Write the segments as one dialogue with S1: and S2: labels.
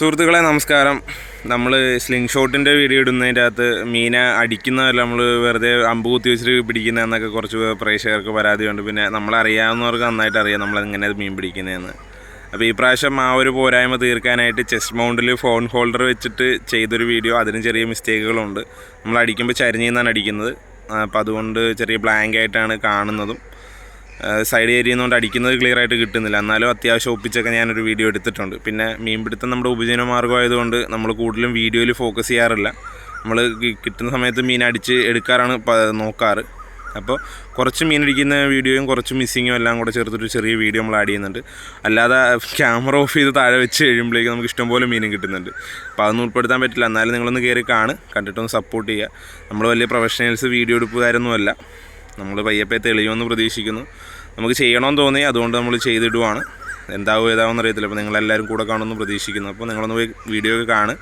S1: സുഹൃത്തുക്കളെ നമസ്കാരം. നമ്മൾ സ്ലിംഗ് ഷോട്ടിന്റെ വീഡിയോ ഇടുന്നതിന്റെ അകത്ത് മീനെ അടിക്കുന്നതല്ല നമ്മൾ വെറുതെ അമ്പ് കുത്തി വെച്ചിട്ട് പിടിക്കുന്ന എന്നൊക്കെ കുറച്ച് പ്രേക്ഷകർക്ക് പരാതിയുണ്ട് പിന്നെ നമ്മളറിയാവുന്നവർക്ക് നന്നായിട്ട് അറിയാം നമ്മൾ എങ്ങനെ മീൻ പിടിക്കുന്നതെന്ന് അപ്പോൾ ഈ പ്രാവശ്യം ആ ഒരു പോരായ്മ തീർക്കാനായിട്ട് ചെസ്റ്റ് മൗണ്ടിൽ ഫോൺ ഹോൾഡർ വെച്ചിട്ട് ചെയ്തൊരു വീഡിയോ അതിന് ചെറിയ മിസ്റ്റേക്കുകളുണ്ട്. നമ്മൾ അടിക്കുമ്പോൾ ചരിഞ്ഞു നിന്നാണ് അടിക്കുന്നത്. അപ്പോൾ അതുകൊണ്ട് ചെറിയ ബ്ലാങ്ക് ആയിട്ടാണ് കാണുന്നതും. സൈഡ് ഏരിയ എന്നുകൊണ്ട് അടിക്കുന്നത് ക്ലിയർ ആയിട്ട് കിട്ടുന്നില്ല. എന്നാലും അത്യാവശ്യം ഒപ്പിച്ചൊക്കെ ഞാനൊരു വീഡിയോ എടുത്തിട്ടുണ്ട്. പിന്നെ മീൻ മീൻപിടുത്തം നമ്മുടെ ഉപജീവന മാർഗമായതുകൊണ്ട് നമ്മൾ കൂടുതലും വീഡിയോയിൽ ഫോക്കസ് ചെയ്യാറില്ല. നമ്മൾ കിട്ടുന്ന സമയത്ത് മീൻ അടിച്ച് എടുക്കാറാണ് നോക്കാറ്. അപ്പോൾ കുറച്ച് മീൻ അടിക്കുന്ന വീഡിയോയും കുറച്ച് മിസ്സിങ്ങും എല്ലാം കൂടെ ചേർത്തൊരു ചെറിയ വീഡിയോ നമ്മൾ ആഡ് ചെയ്യുന്നുണ്ട്. അല്ലാതെ ക്യാമറ ഓഫ് ചെയ്ത് താഴെ വെച്ച് കഴിയുമ്പോഴേക്കും നമുക്ക് ഇഷ്ടംപോലെ മീനും കിട്ടുന്നുണ്ട്. അപ്പോൾ അതൊന്നും ഉൾപ്പെടുത്താൻ പറ്റില്ല. എന്നാലും നിങ്ങളൊന്ന് കയറി കാണ് കണ്ടിട്ടൊന്ന് സപ്പോർട്ട് ചെയ്യുക. നമ്മൾ വലിയ പ്രൊഫഷണൽസ് വീഡിയോ എടുപ്പുകാരൊന്നുമല്ല. നമ്മൾ പയ്യപ്പെ തെളിയുമെന്ന് പ്രതീക്ഷിക്കുന്നു. നമുക്ക് ചെയ്യണമെന്ന് തോന്നി അതുകൊണ്ട് നമ്മൾ ചെയ്തിടുവാണ്. എന്താവും ഏതാവും അറിയത്തില്ല. അപ്പോൾ നിങ്ങളെല്ലാവരും കൂടെ കാണുമെന്ന് പ്രതീക്ഷിക്കുന്നു. അപ്പോൾ നിങ്ങളൊന്ന് പോയി വീഡിയോ ഒക്കെ കാണ്.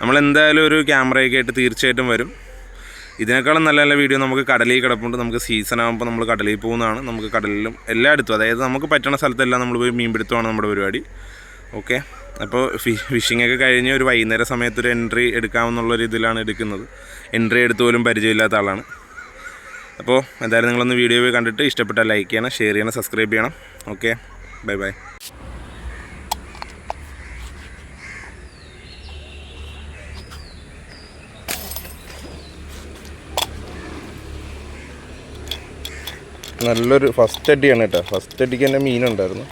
S1: നമ്മൾ എന്തായാലും ഒരു ക്യാമറയൊക്കെ ആയിട്ട് തീർച്ചയായിട്ടും വരും. ഇതിനേക്കാളും നല്ല നല്ല വീഡിയോ നമുക്ക് കടലിൽ കിടപ്പുണ്ട്. നമുക്ക് സീസൺ ആകുമ്പോൾ നമ്മൾ കടലിൽ പോകുന്നതാണ്. നമുക്ക് കടലിലും എല്ലായിടത്തും അതായത് നമുക്ക് പറ്റുന്ന സ്ഥലത്തെല്ലാം നമ്മൾ പോയി മീൻ പിടുത്തമാണ് നമ്മുടെ പരിപാടി. ഓക്കെ? അപ്പോൾ ഫിഷിംഗ് ഒക്കെ കഴിഞ്ഞ് ഒരു വൈകുന്നേര സമയത്ത് ഒരു എൻട്രി എടുക്കാമെന്നുള്ളൊരു ഇതിലാണ് എടുക്കുന്നത്. എൻട്രി എടുത്ത് പോലും പരിചയമില്ലാത്ത ആളാണ്. അപ്പോൾ എന്തായാലും നിങ്ങളൊന്ന് വീഡിയോ പോയി കണ്ടിട്ട് ഇഷ്ടപ്പെട്ടാൽ ലൈക്ക് ചെയ്യണം ഷെയർ ചെയ്യണം സബ്സ്ക്രൈബ് ചെയ്യണം. ഓക്കെ ബൈ ബൈ നല്ലൊരു ഫസ്റ്റ് അടിയാണ് കേട്ടോ. ഫസ്റ്റ് അടിക്ക് തന്നെ മീനുണ്ടായിരുന്നു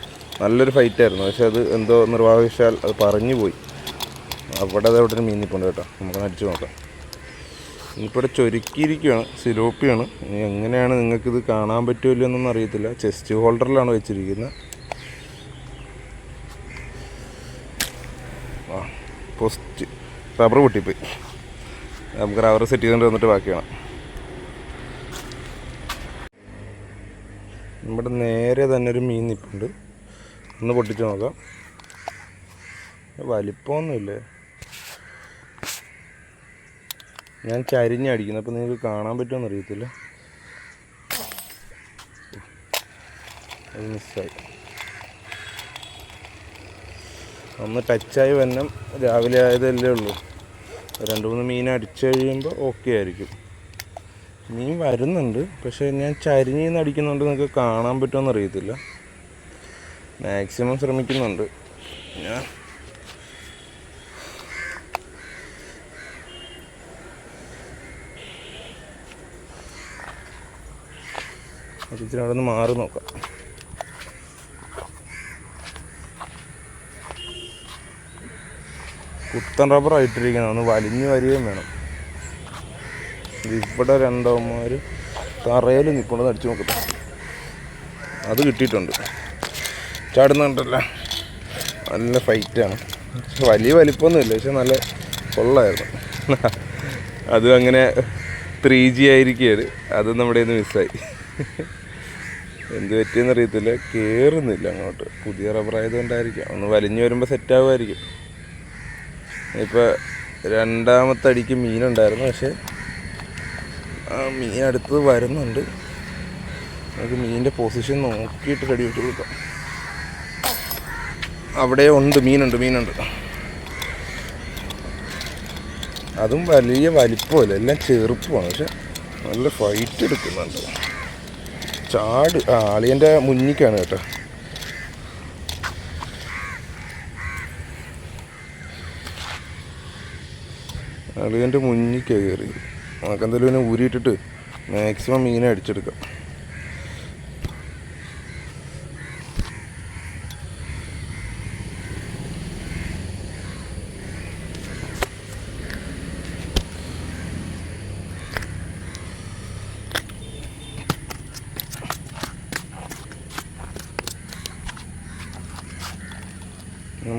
S1: നല്ലൊരു ഫൈറ്റ് ആയിരുന്നു. പക്ഷെ അത് എന്തോ നിർവാഹിച്ചാൽ അത് പറഞ്ഞു പോയി. അവിടെ അത് അവിടെ ഒരു മീൻ നിൽപ്പുണ്ട് കേട്ടോ. നമുക്ക് അടിച്ചു നോക്കാം. ഇനിയിപ്പോൾ ചൊരുക്കിയിരിക്കുകയാണ് സിലോപ്പിയാണ്. ഇനി എങ്ങനെയാണ് നിങ്ങൾക്കിത് കാണാൻ പറ്റുമല്ലോ എന്നൊന്നും അറിയത്തില്ല. ചെസ്റ്റ് ഹോൾഡറിലാണ് വെച്ചിരിക്കുന്നത്. ആ പോസ്റ്റ് റബ്ബർ പൊട്ടിപ്പോയി. നമുക്ക് റബ്ബർ സെറ്റ് ചെയ്തുകൊണ്ട് വന്നിട്ട് ബാക്കിയാണ്. നമ്മുടെ നേരെ തന്നെ ഒരു മീൻ നിൽപ്പുണ്ട് ഒന്ന് പൊട്ടിച്ച് നോക്കാം. വലിപ്പമൊന്നുമില്ലേ? ഞാൻ ചരിഞ്ഞടിക്കുന്നു അപ്പോൾ നിങ്ങൾക്ക് കാണാൻ പറ്റുമെന്ന് അറിയത്തില്ല. അത് മിസ്സായി. ഒന്ന് ടച്ചായി വന്നം രാവിലെ ആയതല്ലേ ഉള്ളൂ. രണ്ട് മൂന്ന് മീൻ അടിച്ചു കഴിയുമ്പോൾ ഓക്കെ ആയിരിക്കും. മീൻ വരുന്നുണ്ട്. പക്ഷേ ഞാൻ ചരിഞ്ഞു നിന്ന് അടിക്കുന്നുണ്ട് നിങ്ങൾക്ക് കാണാൻ പറ്റുമെന്ന് അറിയത്തില്ല. മാക്സിമം ശ്രമിക്കുന്നുണ്ട്. ഞാൻ അത് ഇച്ചിരി അവിടെ നിന്ന് മാറി നോക്കാം. കുത്തൻ റബ്ബർ ആയിട്ടിരിക്കുന്നത്. ഒന്ന് വലിഞ്ഞു വരികയും വേണം. ഇവിടെ രണ്ടോമാർ തറയിൽ നിൽക്കൊണ്ട് അടിച്ചു നോക്കട്ടെ. അത് കിട്ടിയിട്ടുണ്ട്. ചാടുന്നുണ്ടല്ല. നല്ല ഫൈറ്റാണ് പക്ഷെ വലിയ വലിപ്പമൊന്നുമില്ല പക്ഷെ നല്ല കൊള്ളായിരുന്നു. അത് അങ്ങനെ ത്രീ ജി ആയിരിക്കും അത് നമ്മുടെ ഇന്ന് മിസ്സായി എന്ത് പറ്റിയെന്ന് അറിയത്തില്ല. കയറുന്നില്ല അങ്ങോട്ട്. പുതിയ റബ്ബർ ഒന്ന് വലിഞ്ഞു വരുമ്പോൾ സെറ്റ് ആകുമായിരിക്കും ഇപ്പോൾ രണ്ടാമത്തെ അടിക്ക് മീനുണ്ടായിരുന്നു പക്ഷേ ആ മീൻ അടുത്തത് വരുന്നുണ്ട്. നമുക്ക് മീനിന്റെ പൊസിഷൻ നോക്കിയിട്ട് റെഡി വെച്ച് കൊടുക്കാം. അവിടെ ഉണ്ട്. മീനുണ്ട് മീനുണ്ട്. അതും വലിയ വലിപ്പമല്ല. എല്ലാം ചെറുപ്പമാണ്. പക്ഷെ നല്ല ഫൈറ്റ് എടുക്കുന്നുണ്ട്. ചാട് ആ അളിയന്റെ മുന്നിക്കാണ് കേട്ടോ. അളിയന്റെ മുന്നിക്കാണ് കയറി. നമുക്ക് എന്തായാലും ഊരിയിട്ടിട്ട് മാക്സിമം മീനെ അടിച്ചെടുക്കാം.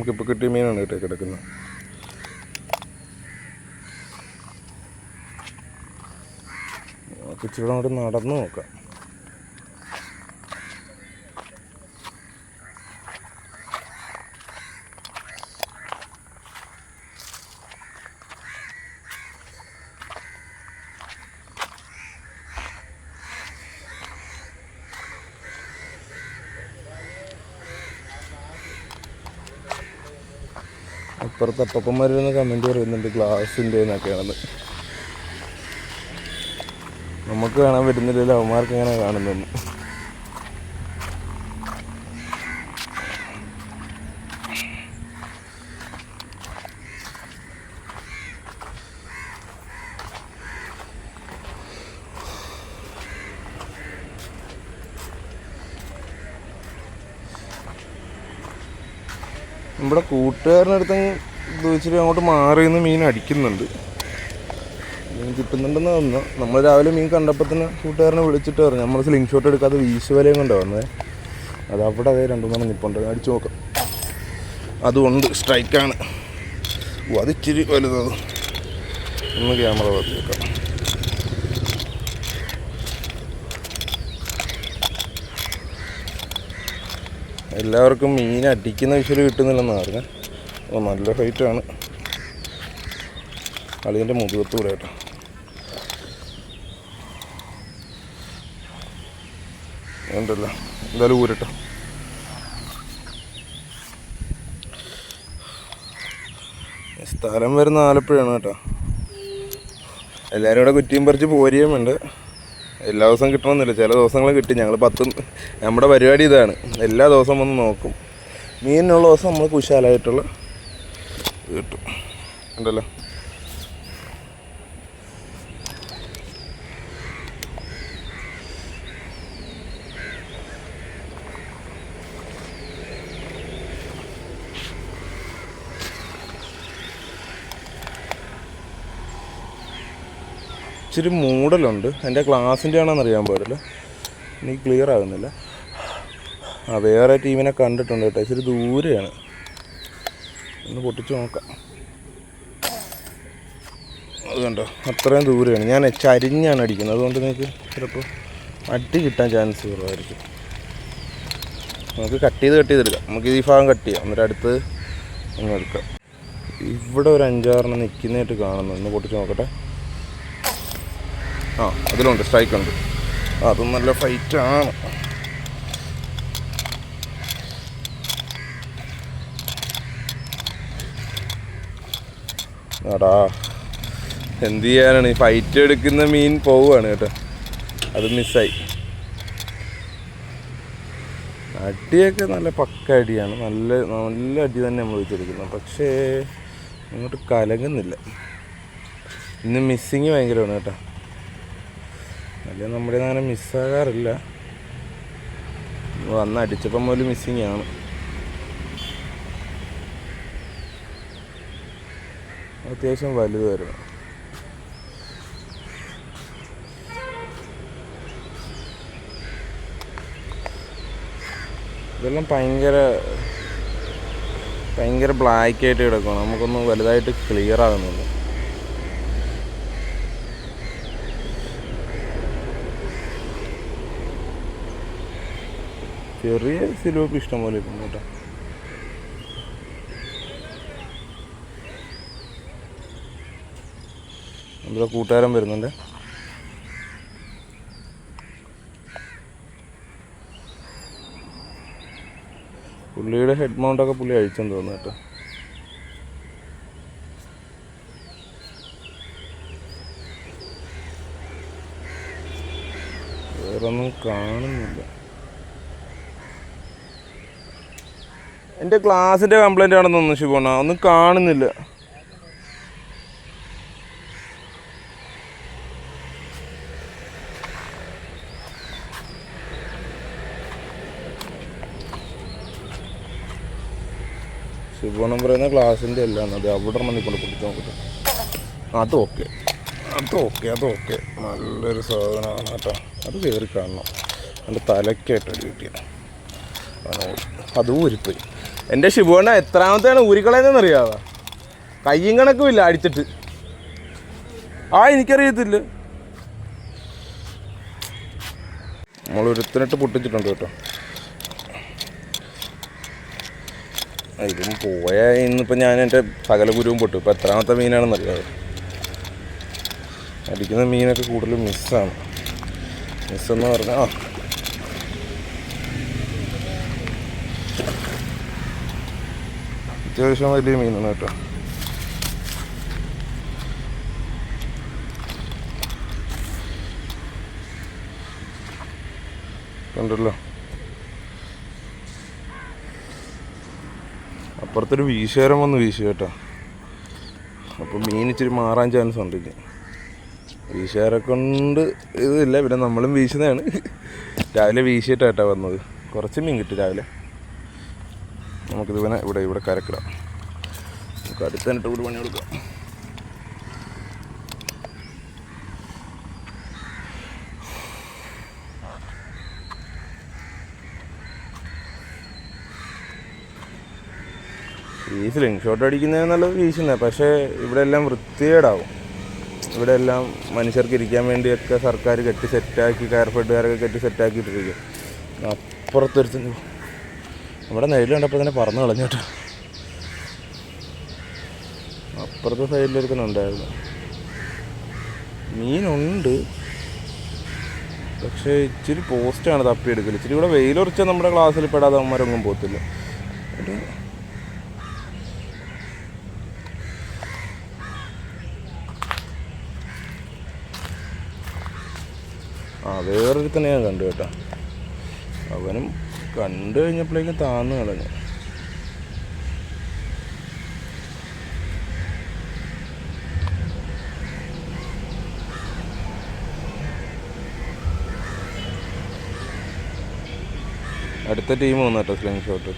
S1: നമുക്കിപ്പോൾ കിട്ടിയ മീനാണ് കേട്ടോ കിടക്കുന്നത്. നമുക്ക് ഇച്ചിരി അങ്ങോട്ട് നടന്നു നോക്കാം. അപ്പുറത്ത് അപ്പന്മാരിന്ന് കമന്റ് പറയുന്നുണ്ട് ഗ്ലാസിന്റെ എന്നൊക്കെയാണെന്ന് നമുക്ക് കാണാൻ പറ്റുന്നില്ലല്ലോ അവന്മാർക്ക് എങ്ങനെ കാണുന്നു നമ്മുടെ കൂട്ടുകാരനടുത്ത് ചോദിച്ചിട്ട് അങ്ങോട്ട് മാറി നിന്ന് മീൻ അടിക്കുന്നുണ്ട്. മീൻ കിട്ടുന്നുണ്ടെന്ന് തോന്നുന്നു. നമ്മൾ രാവിലെ മീൻ കണ്ടപ്പോൾ തന്നെ കൂട്ടുകാരനെ വിളിച്ചിട്ട് പറഞ്ഞു. നമ്മൾ സ്ലിംഗ് ഷോട്ട് എടുക്കാതെ വീശുവലയും കൊണ്ടാണ് വന്നത് അത് അവിടെ അതേ രണ്ടു മൂന്ന് നിപ്പുണ്ട്. അടിച്ചു നോക്കാം. അതുകൊണ്ട് സ്ട്രൈക്കാണ് ഓ അത് ഇച്ചിരി ഒന്ന് ക്യാമറ വെക്കാം എല്ലാവർക്കും മീൻ അടിക്കുന്ന വിഷയം കിട്ടുന്നില്ലെന്ന് പറഞ്ഞു. അപ്പോൾ നല്ല ഫൈറ്റാണ് അളിയന്റെ മുതുകത്ത് കൂടെ കേട്ടോ. ഉണ്ടല്ലോ എന്തായാലും ഊരട്ടോ. സ്ഥലം വരുന്ന ആലപ്പുഴയാണ് കേട്ടോ. എല്ലാവരും കൂടെ കുറ്റിയും പറിച്ച് പോരുകയും വേണ്ട എല്ലാ ദിവസവും കിട്ടണമെന്നില്ല. ചില ദിവസങ്ങൾ കിട്ടി. ഞങ്ങൾ പത്തും നമ്മുടെ പരിപാടി ഇതാണ്. എല്ലാ ദിവസവും വന്ന് നോക്കും. മീനിനുള്ള ദിവസം നമ്മൾ കുശാലായിട്ടുള്ള കിട്ടും. ഉണ്ടല്ലോ? ഇച്ചിരി മൂടലുണ്ട്. എന്റെ ക്ലാസ്സിന്റെ ആണെന്ന് അറിയാൻ പാടില്ല. എനിക്ക് ക്ലിയർ ആകുന്നില്ല. ആ വേറെ ടീമിനെ കണ്ടിട്ടുണ്ട് കേട്ടോ. ഇച്ചിരി ദൂരെയാണ്. ഒന്ന് പൊട്ടിച്ച് നോക്കാം. അതുകൊണ്ടോ കണ്ടോ? അത്രയും ദൂരെയാണ്. ഞാൻ ചരിഞ്ഞാണ് അടിക്കുന്നത്. അതുകൊണ്ട് നിങ്ങൾക്ക് ചിലപ്പോൾ അടി കിട്ടാൻ ചാൻസ് കുറവായിരിക്കും. നമുക്ക് കട്ട് ചെയ്ത് കട്ട് ചെയ്തെടുക്കാം. നമുക്ക് ഈ ഭാഗം കട്ട് ചെയ്യാം. എന്നിട്ട് അടുത്ത് ഒന്ന് എടുക്കാം. ഇവിടെ ഒരു അഞ്ചാറെണ്ണം നിൽക്കുന്നതായിട്ട് കാണുന്നു. ഒന്ന് പൊട്ടിച്ച് നോക്കട്ടെ. ആ അതിലുണ്ട് സ്ട്രൈക്ക് ഉണ്ട് അതും നല്ല ഫൈറ്റാണ്. എടാ എന്ത് ചെയ്യാനാണ്? ഈ ഫൈറ്റ് എടുക്കുന്ന മീൻ പോവുകയാണ് കേട്ടോ. അത് മിസ്സായി. അടിയൊക്കെ നല്ല പക്ക അടിയാണ്. നല്ല നല്ല അടി തന്നെ നമ്മൾ വെച്ചെടുക്കുന്നത് പക്ഷേ ഇങ്ങോട്ട് കലങ്ങുന്നില്ല. ഇന്ന് മിസ്സിങ് ഭയങ്കരമാണ് കേട്ടോ. അല്ലെങ്കിൽ നമ്മുടെ അങ്ങനെ മിസ്സാകാറില്ല വന്ന് അടിച്ചപ്പം പോലും മിസ്സിങ് ആണ്. അത്യാവശ്യം വലുതായിരുന്നു ഇതെല്ലാം ഭയങ്കര ഭയങ്കര ബ്ലാക്ക് ആയിട്ട് കിടക്കണം. നമുക്കൊന്നും വലുതായിട്ട് ക്ലിയർ ആകുന്നില്ല ചെറിയ സിലോപ്പ് ഇഷ്ടം പോലെ ഇപ്പം കേട്ടോ. നമ്മുടെ കൂട്ടുകാരൻ വരുന്നുണ്ട്. പുള്ളിയുടെ ഹെഡ് മൗണ്ടൊക്കെ പുള്ളി അഴിച്ചെന്ന് തോന്നുന്നു കേട്ടോ. വേറൊന്നും കാണുന്നില്ല. എന്റെ ക്ലാസ്സിന്റെ കംപ്ലൈന്റ് ആണെന്ന് തോന്നുന്നു ശിവണ്ണ. ഒന്നും കാണുന്നില്ല. ശുഭണം പറയുന്ന ക്ലാസ്സിന്റെ അല്ല അത് അവിടെ നിന്ന് കൊണ്ട് പിടിച്ച് നോക്കട്ടെ. അത് ഓക്കെ അത് ഓക്കെ അത് ഓക്കെ നല്ലൊരു സാധനമാണ് കേട്ടോ. അത് കയറി കാണണം. എന്റെ തലക്കായിട്ട് കിട്ടിയത്. അതും ഊരിപ്പോയി എന്റെ ശിവണ്ണ എത്രാമത്തെയാണ് ഊരിക്കളയുന്നതെന്ന് അറിയാവോ കയ്യും കണക്കും ഇല്ല അടിച്ചിട്ട്. ആ എനിക്കറിയത്തില്ല. നമ്മൾ ഒരുത്തിനിട്ട് പൊട്ടിച്ചിട്ടുണ്ട് കേട്ടോ. ഇതും പോയ ഇന്നിപ്പോൾ ഞാൻ എന്റെ സകല ഗുരുവും പൊട്ടു. ഇപ്പോൾ എത്രാമത്തെ മീനാണെന്ന് അറിയാമോ അടിക്കുന്ന മീനൊക്കെ കൂടുതലും മിസ്സാണ് മിസ്സെന്ന് പറഞ്ഞാൽ ആ
S2: അത്യാവശ്യം വലിയ മീനാണ് കേട്ടോ. കണ്ടല്ലോ. അപ്പുറത്തൊരു വീശേരം വന്ന് വീശു കേട്ടോ. അപ്പോൾ മീൻ ഇച്ചിരി മാറാൻ ചാൻസ് ഉണ്ട് ഇനി. വീശുകാരെ കൊണ്ട് ഇതില്ല പിന്നെ നമ്മളും വീശുന്നതാണ്. രാവിലെ വീശിയിട്ടാട്ടാ വന്നത്. കുറച്ച് മീൻ കിട്ടി രാവിലെ. നമുക്കിത് പിന്നെ ഇവിടെ ഇവിടെ കരക്കിടാം. നമുക്ക് അടുത്തന്നിട്ട് കൂടി പണി കൊടുക്കാം ഈ ഷോട്ട് അടിക്കുന്നത് നല്ലത് വീശുന്നത്. പക്ഷേ ഇവിടെ എല്ലാം വൃത്തികേടാവും. ഇവിടെ എല്ലാം മനുഷ്യർക്ക് ഇരിക്കാൻ വേണ്ടിയൊക്കെ സർക്കാർ കെട്ടി സെറ്റാക്കി കയർഫെഡുകാരൊക്കെ കെട്ടി സെറ്റാക്കിയിട്ടിരിക്കും അപ്പുറത്തൊരു നമ്മുടെ നെയിൽ കണ്ടപ്പോൾ തന്നെ പറന്ന് കളഞ്ഞു കേട്ടോ. അപ്പുറത്തെ സൈഡിലൊരുത്തനുണ്ടായിരുന്നു മീനുണ്ട്. പക്ഷേ ഇച്ചിരി പോസ്റ്റാണ് തപ്പിയെടുക്കൽ ഇച്ചിരി കൂടെ വെയിലുറച്ചാൽ നമ്മുടെ ക്ലാസ്സിൽ പെടാതെ അവന്മാരൊന്നും പോകത്തില്ല. ആ വേറൊരുത്തനെ ഞാൻ കണ്ടു കേട്ടോ. അവനും കണ്ടു കഴിഞ്ഞപ്പോഴേക്കും താന്ന് കളഞ്ഞു. അടുത്ത ടീം വന്നു കേട്ടോ സ്ലിംഗ് ഷോട്ട്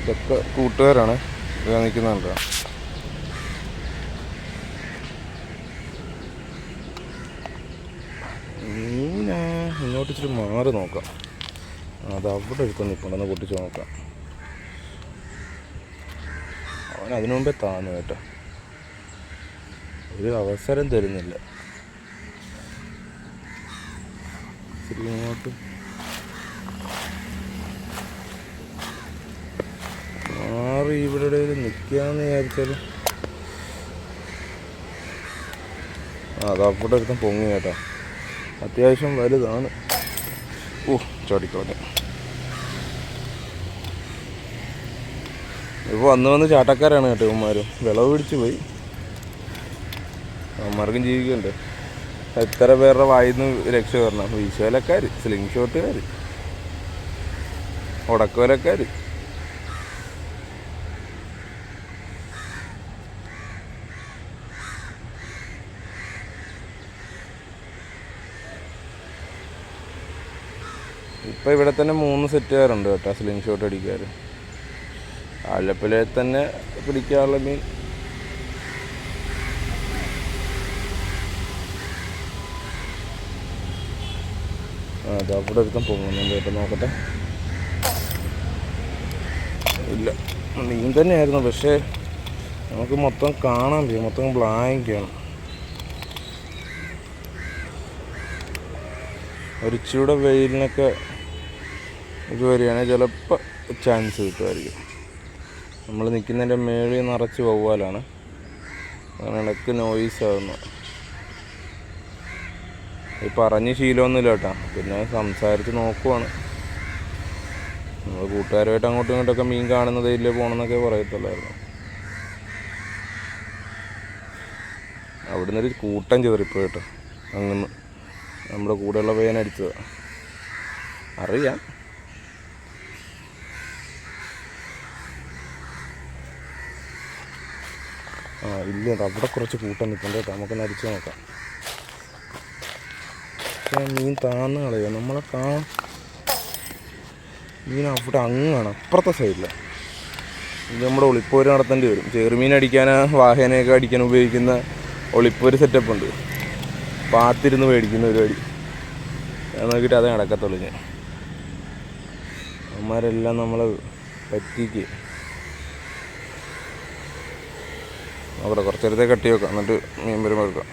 S2: ഇതൊക്കെ കൂട്ടുകാരാണ്. നിൽക്കുന്നുണ്ടോ മീന ഇങ്ങോട്ട് ഇച്ചിരി മാറി നോക്കാം. അത് അവിടെ എടുത്ത് നിൽപ്പുണ്ടെന്ന് പൊട്ടിച്ച് നോക്കാം. അവൻ അതിനു മുമ്പേ താന്നു കേട്ടോ. ഒരു അവസരം തരുന്നില്ല. മാറി ഇവിടെ നിൽക്കാന്ന് വിചാരിച്ചാലും. അത് അവിടെ എടുത്തും പൊങ്ങി കേട്ടോ. അത്യാവശ്യം വലുതാണ്. ചാടിക്കളഞ്ഞു ഇപ്പോൾ വന്ന് വന്ന് ചാട്ടക്കാരാണ് കേട്ടോ ഇവന്മാരും. വിളവ് പിടിച്ചു പോയി. അവന്മാർക്കും ജീവിക്കണ്ട്. എത്ര പേരുടെ വായിന്ന് രക്ഷ വരണം? വീശോലക്കാര് സ്ലിംഗ് ഷോട്ടുകാർ ഉടക്കോലക്കാർ ഇപ്പം ഇവിടെ തന്നെ മൂന്ന് സെറ്റുകാരുണ്ട് കേട്ടോ സ്ലിംഗ് ഷോട്ട് അടിക്കാർ ആലപ്പുഴയിൽ തന്നെ പിടിക്കാനുള്ള മീൻ. അത് അവിടെ ഒരുത്തം പൊങ്ങുന്നുണ്ട് കേട്ടോ നോക്കട്ടെ. ഇല്ല മീൻ തന്നെയായിരുന്നു പക്ഷേ നമുക്ക് മൊത്തം കാണാൻ പറ്റും മൊത്തം ബ്ലാങ്കാണ് ഒരിച്ചിലൂടെ വെയിലിനൊക്കെ ഇത് വരികയാണെങ്കിൽ ചിലപ്പോൾ ചാൻസ് കിട്ടുമായിരിക്കും. നമ്മൾ നിൽക്കുന്നതിന്റെ മേളിൽ നിറച്ച് വവ്വാലാണ്. അങ്ങനെ ഇടയ്ക്ക് നോയിസ് ആകുന്നു ഈ പറഞ്ഞ് ശീലമൊന്നുമില്ല കേട്ടോ. പിന്നെ സംസാരിച്ച് നോക്കുവാണ്. നമ്മൾ കൂട്ടുകാരുമായിട്ട് അങ്ങോട്ടും ഇങ്ങോട്ടൊക്കെ മീൻ കാണുന്നതേ ഇല്ല പോകണമെന്നൊക്കെ പറയത്തുള്ളായിരുന്നു. അവിടെ നിന്നൊരു കൂട്ടം ചെതറിപ്പോയി കേട്ടോ. അങ്ങനെ നമ്മുടെ കൂടെയുള്ള പയ്യൻ അടിച്ചത് അറിയാം. ആ ഇല്ല അവിടെ കുറച്ച് കൂട്ടം നിൽക്കണ്ട കേട്ടോ. നമുക്കൊന്ന് അടിച്ച് നോക്കാം. മീൻ താന്ന് കളയോ? നമ്മളെ കാ മീൻ അവിടെ അങ്ങാണ് അപ്പുറത്തെ സൈഡിൽ ഇത് നമ്മുടെ ഒളിപ്പോര് നടത്തേണ്ടി വരും. ചെറുമീൻ അടിക്കാൻ വാഹനയൊക്കെ അടിക്കാൻ ഉപയോഗിക്കുന്ന ഒളിപ്പോര് സെറ്റപ്പ് ഉണ്ട്. പാത്തിരുന്ന് മേടിക്കുന്ന പരിപാടി. നോക്കിയിട്ട് അതേ നടക്കത്തുള്ളൂ ഞാൻ. അവന്മാരെല്ലാം നമ്മളെ പറ്റിക്ക്. അവിടെ കുറച്ച് കട്ടി വെക്കാം എന്നിട്ട് മീൻ വരുമ്പോൾ എടുക്കാം.